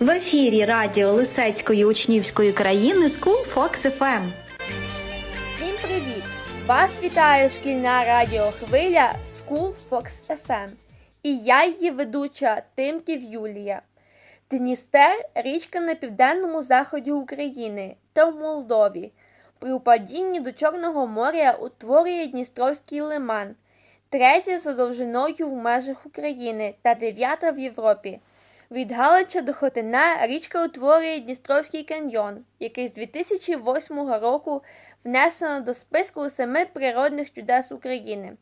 В ефірі радіо Лисецької учнівської країни School Fox FM. Всім привіт! Вас вітає шкільна радіохвиля School Fox FM. І я її ведуча Тимків Юлія. Дністер річка на південному заході України та в Молдові. При упадінні до Чорного моря утворює Дністровський лиман, третя за довжиною в межах України та дев'ята в Європі. Від Галича до Хотина річка утворює Дністровський каньйон, який з 2008 року внесено до списку семи природних чудес України.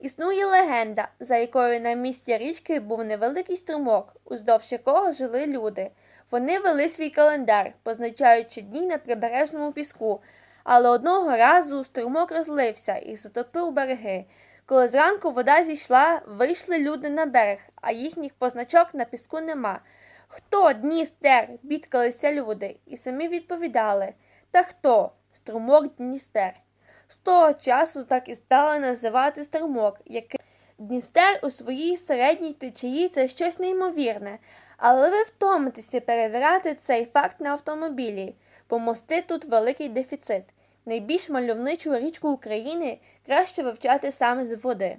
Існує легенда, за якою на місці річки був невеликий струмок, уздовж якого жили люди. Вони вели свій календар, позначаючи дні на прибережному піску, але одного разу струмок розлився і затопив береги. Коли зранку вода зійшла, вийшли люди на берег, а їхніх позначок на піску нема. Хто Дністер? бідкалися люди, і самі відповідали. Та хто? Струмок Дністер. З того часу так і стали називати струмок, який Дністер у своїй середній течії це щось неймовірне, але ви втомитеся перевіряти цей факт на автомобілі, бо мости тут великий дефіцит. Найбільш мальовничу річку України краще вивчати саме з води.